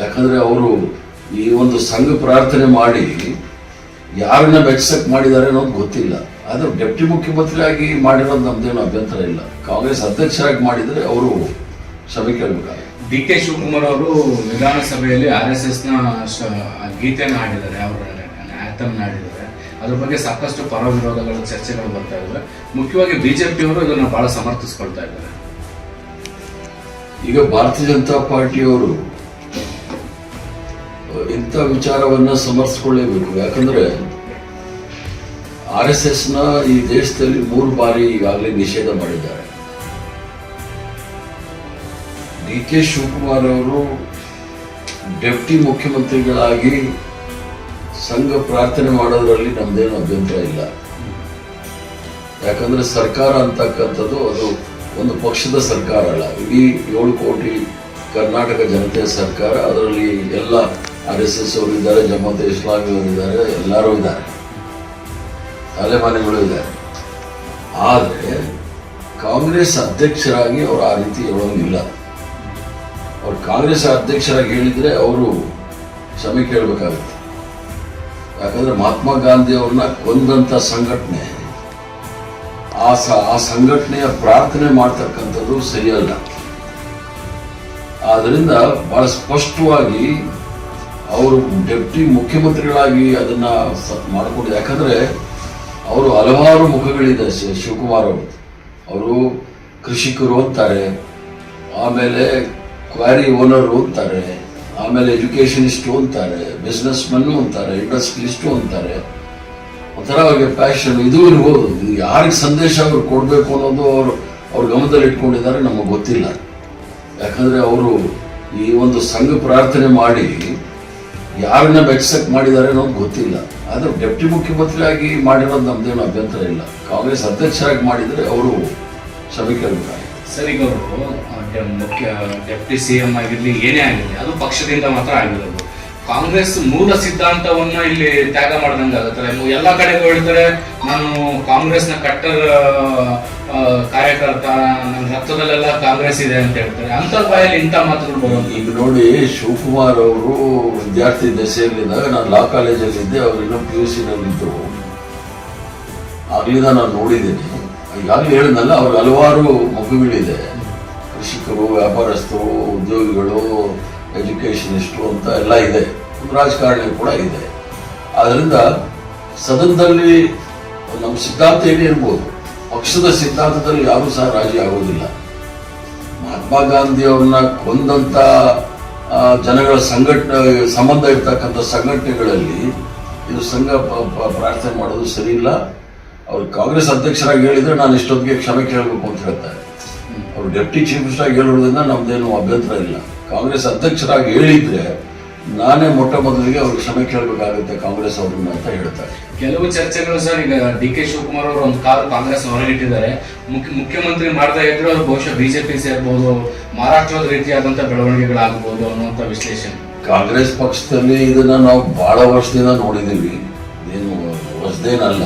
ಯಾಕಂದ್ರೆ ಅವರು ಈ ಒಂದು ಸಂಘ ಪ್ರಾರ್ಥನೆ ಮಾಡಿ ಯಾರನ್ನ ಮೆಚ್ಚಕ್ ಮಾಡಿದ್ದಾರೆ ಅನ್ನೋದು ಗೊತ್ತಿಲ್ಲ. ಆದ್ರೆ ಡೆಪ್ಟಿ ಮುಖ್ಯಮಂತ್ರಿಯಾಗಿ ಮಾಡಿರೋದು ನಮ್ದೇನು ಅಭ್ಯಂತರ ಇಲ್ಲ. ಕಾಂಗ್ರೆಸ್ ಅಧ್ಯಕ್ಷರಾಗಿ ಮಾಡಿದ್ರೆ ಅವರು ಕ್ಷಮೆ ಕೇಳಬೇಕಾಗುತ್ತೆ. ಡಿ ಕೆ ಶಿವಕುಮಾರ್ ಅವರು ವಿಧಾನಸಭೆಯಲ್ಲಿ ಆರ್ ಎಸ್ ಎಸ್ನ ಶ- ಗೀತೆಯನ್ನು ಹಾಡಿದ್ದಾರೆ ಅವರ ಆಂಥಮ್ ಹಾಡಿದ್ದಾರೆ. ಅದ್ರ ಬಗ್ಗೆ ಸಾಕಷ್ಟು ಪರ ವಿರೋಧಗಳು ಚರ್ಚೆಗಳು ಬರ್ತಾ ಇದ್ದಾರೆ ಮುಖ್ಯವಾಗಿ ಬಿಜೆಪಿಯವರು ಇದನ್ನು ಬಹಳ ಸಮರ್ಥಿಸ್ಕೊಳ್ತಾ ಇದ್ದಾರೆ. ಈಗ ಭಾರತೀಯ ಜನತಾ ಪಾರ್ಟಿಯವರು ಇಂಥ ವಿಚಾರವನ್ನ ಸಮರ್ಥಿಸಿಕೊಳ್ಳೇಬೇಕು ಯಾಕಂದ್ರೆ ಆರ್ ಎಸ್ ಎಸ್ನ ಈ ದೇಶದಲ್ಲಿ ಮೂರು ಬಾರಿ ಈಗಾಗಲೇ ನಿಷೇಧ ಮಾಡಿದ್ದಾರೆ. ಡಿ ಕೆ ಶಿವಕುಮಾರ್ ಅವರು ಡೆಪ್ಟಿ ಮುಖ್ಯಮಂತ್ರಿಗಳಾಗಿ ಸಂಘ ಪ್ರಾರ್ಥನೆ ಮಾಡೋದ್ರಲ್ಲಿ ನಮ್ದೇನು ಅಭ್ಯಂತರ ಇಲ್ಲ. ಯಾಕಂದ್ರೆ ಸರ್ಕಾರ ಅಂತಕ್ಕಂಥದ್ದು ಅದು ಒಂದು ಪಕ್ಷದ ಸರ್ಕಾರ ಅಲ್ಲ. ಇಡೀ ಏಳು ಕೋಟಿ ಕರ್ನಾಟಕ ಜನತೆಯ ಸರ್ಕಾರ, ಅದರಲ್ಲಿ ಎಲ್ಲ ಆರ್ ಎಸ್ ಎಸ್ ಅವರು ಇದ್ದಾರೆ ಜಮಾತ್ ಇಸ್ಲಾಮಿ ಇದ್ದಾರೆ, ಎಲ್ಲರೂ ಇದ್ದಾರೆ. ತಲೆಮಾರಿಗಳು ಇದ್ದಾರೆ ಆದರೆ ಕಾಂಗ್ರೆಸ್ ಅಧ್ಯಕ್ಷರಾಗಿ ಅವರು ಆ ರೀತಿ ಹೇಳೋಂಗಿಲ್ಲ ಅವ್ರು ಕಾಂಗ್ರೆಸ್ ಅಧ್ಯಕ್ಷರಾಗಿ ಹೇಳಿದರೆ ಅವರು ಕ್ಷಮೆ ಕೇಳಬೇಕಾಗುತ್ತೆ. ಯಾಕಂದರೆ ಮಹಾತ್ಮ ಗಾಂಧಿ ಅವ್ರನ್ನ ಕೊಂದಂತ ಸಂಘಟನೆ, ಆ ಸ, ಆ ಸಂಘಟನೆಯ ಪ್ರಾರ್ಥನೆ ಮಾಡ್ತಕ್ಕಂಥದ್ದು ಸರಿಯಲ್ಲ ಆದ್ದರಿಂದ ಭಾಳ ಸ್ಪಷ್ಟವಾಗಿ ಅವರು ಡೆಪ್ಟಿ ಮುಖ್ಯಮಂತ್ರಿಗಳಾಗಿ ಅದನ್ನ ಸ- ಮಾಡ್ಕೊಂಡು ಯಾಕಂದ್ರೆ ಅವರು ಹಲವಾರು ಮುಖಗಳಿದೆ ಶಿವಕುಮಾರ್ ಅವರು. ಅವರು ಕೃಷಿಕರು ಅಂತಾರೆ, ಆಮೇಲೆ ಕ್ವಾರಿ ಓನರು ಅಂತಾರೆ, ಆಮೇಲೆ ಎಜುಕೇಷನಿಸ್ಟು ಅಂತಾರೆ ಬಿಸ್ನೆಸ್ ಮನ್ನು ಅಂತಾರೆ, ಇಂಡಸ್ಟ್ರಿಲಿಸ್ಟು ಅಂತಾರೆ. ಒಂಥರ ಅವ್ರಿಗೆ ಪ್ಯಾಷನ್. ಇದು ಇರ್ಬೋದು ಯಾರಿಗೆ ಸಂದೇಶ ಅವ್ರು ಕೊಡಬೇಕು ಅನ್ನೋದು ಅವರು ಅವ್ರ ಗಮನದಲ್ಲಿ ಇಟ್ಕೊಂಡಿದ್ದಾರೆ ನಮಗೆ ಗೊತ್ತಿಲ್ಲ. ಯಾಕಂದ್ರೆ ಅವರು ಈ ಒಂದು ಸಂಘ ಪ್ರಾರ್ಥನೆ ಮಾಡಿ ಯಾರನ್ನ ಮೆಚ್ಚಕ್ ಮಾಡಿದ್ದಾರೆ ಅನ್ನೋದು ಗೊತ್ತಿಲ್ಲ. ಆದ್ರೆ ಡೆಪ್ಟಿ ಮುಖ್ಯಮಂತ್ರಿಯಾಗಿ ಮಾಡಿರೋದು ನಮ್ದೇನು ಅಭ್ಯಂತರ ಇಲ್ಲ. ಕಾಂಗ್ರೆಸ್ ಅಧ್ಯಕ್ಷರಾಗಿ ಮಾಡಿದ್ರೆ ಅವರು ಕ್ಷಮೆ ಸರಿ ಈಗ ಅವರು ಮುಖ್ಯ ಡೆಪ್ಟಿ ಸಿ ಎಂ ಆಗಿರ್ಲಿ, ಏನೇ ಆಗಿರ್ಲಿ, ಅದು ಪಕ್ಷದಿಂದ ಮಾತ್ರ ಆಗಿರೋದು. ಕಾಂಗ್ರೆಸ್ ಮೂಲ ಸಿದ್ಧಾಂತವನ್ನ ಇಲ್ಲಿ ತ್ಯಾಗ ಮಾಡ್ದಂಗೆ ಆಗುತ್ತೆ. ಎಲ್ಲ ಕಡೆಗೂ ಹೇಳ್ತಾರೆ, ನಾನು ಕಾಂಗ್ರೆಸ್ನ ಕಟ್ಟರ್ ಕಾರ್ಯಕರ್ತ, ನನ್ನ ರಕ್ತದಲ್ಲೆಲ್ಲ ಕಾಂಗ್ರೆಸ್ ಇದೆ ಅಂತ ಹೇಳ್ತಾರೆ. ಅಂತ ಬಾಯಲ್ಲಿ ಇಂಥ ಮಾತುಗಳು ಬರೋದು. ಈಗ ನೋಡಿ, ಶಿವಕುಮಾರ್ ಅವರು ವಿದ್ಯಾರ್ಥಿ ದಶೆಯಲ್ಲಿದ್ದಾಗ ನಾನು ಲಾ ಕಾಲೇಜಲ್ಲಿ ಇದ್ದೆ, ಅವ್ರು ಇನ್ನೂ ಪಿ ಯು ಸಿನಲ್ಲಿದ್ದರು ಆಗ್ಲಿಂದ ನಾನು ನೋಡಿದ್ದೀನಿ. ಈಗಾಗಲೇ ಹೇಳಿದ್ನಲ್ಲ, ಅವ್ರಿಗೆ ಹಲವಾರು ಮಗುಗಳಿದೆ. ಕೃಷಿಕರು, ವ್ಯಾಪಾರಸ್ಥರು, ಉದ್ಯೋಗಿಗಳು ಎಜುಕೇಷನಿಸ್ಟು ಅಂತ ಎಲ್ಲ ಇದೆ. ರಾಜಕಾರಣಿ ಕೂಡ ಇದೆ. ಆದ್ದರಿಂದ ಸದನದಲ್ಲಿ ನಮ್ಮ ಸಿದ್ಧಾಂತ ಏನೇ ಇರ್ಬೋದು, ಪಕ್ಷದ ಸಿದ್ಧಾಂತದಲ್ಲಿ ಯಾರೂ ಸಹ ರಾಜಿ ಆಗೋದಿಲ್ಲ. ಮಹಾತ್ಮ ಗಾಂಧಿ ಅವ್ರನ್ನ ಕೊಂದಂತ ಜನಗಳ ಸಂಘಟನೆ ಸಂಬಂಧ ಇರ್ತಕ್ಕಂಥ ಸಂಘಟನೆಗಳಲ್ಲಿ ಇದು ಸಂಘ ಪ್ರಾರ್ಥನೆ ಮಾಡೋದು ಸರಿ ಇಲ್ಲ ಅವ್ರು ಕಾಂಗ್ರೆಸ್ ಅಧ್ಯಕ್ಷರಾಗಿ ಹೇಳಿದರೆ ನಾನು ಇಷ್ಟೊತ್ತಿಗೆ ಕ್ಷಮೆ ಕೇಳಬೇಕು ಅಂತ ಹೇಳ್ತಾರೆ. ಅವ್ರು ಡೆಪ್ಟಿ ಚೀಫ್ ಮಿನಿಸ್ಟರ್ ಆಗಿ ಹೇಳೋದ್ರಿಂದ ನಮ್ದೇನು ಅಭ್ಯಂತರ ಇಲ್ಲ. ಕಾಂಗ್ರೆಸ್ ಅಧ್ಯಕ್ಷರಾಗಿ ಹೇಳಿದ್ರೆ ನಾನೇ ಮೊಟ್ಟ ಮೊದಲಿಗೆ ಅವ್ರಿಗೆ ಕ್ಷಮೆ ಕೇಳಬೇಕಾಗುತ್ತೆ ಕಾಂಗ್ರೆಸ್ ಅವ್ರನ್ನ ಅಂತ ಹೇಳ್ತಾರೆ. ಕೆಲವು ಚರ್ಚೆಗಳು ಸರ್ ಈಗ ಡಿ ಕೆ ಶಿವಕುಮಾರ್ ಅವರು ಒಂದು ಕಾಲು ಕಾಂಗ್ರೆಸ್ ಹೊರಗಿಟ್ಟಿದ್ದಾರೆ. ಮುಖ್ಯ ಮುಖ್ಯಮಂತ್ರಿ ಮಾಡ್ತಾ ಇದ್ರು ಅವ್ರು ಬಹುಶಃ ಬಿಜೆಪಿ ಸೇರ್ಬೋದು ಮಹಾರಾಷ್ಟ್ರದ ರೀತಿಯಾದಂತ ಬೆಳವಣಿಗೆಗಳಾಗಬಹುದು ಅನ್ನುವಂಥ ವಿಶ್ಲೇಷಣೆ. ಕಾಂಗ್ರೆಸ್ ಪಕ್ಷದಲ್ಲಿ ಇದನ್ನ ನಾವು ಬಹಳ ವರ್ಷದಿಂದ ನೋಡಿದ್ದೀವಿ ಏನು ಹೊಸದೇನಲ್ಲ.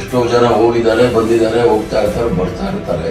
ಎಷ್ಟೋ ಜನ ಹೋಗಿದ್ದಾರೆ ಬಂದಿದ್ದಾರೆ ಹೋಗ್ತಾ ಇರ್ತಾರೆ ಬರ್ತಾ ಇರ್ತಾರೆ.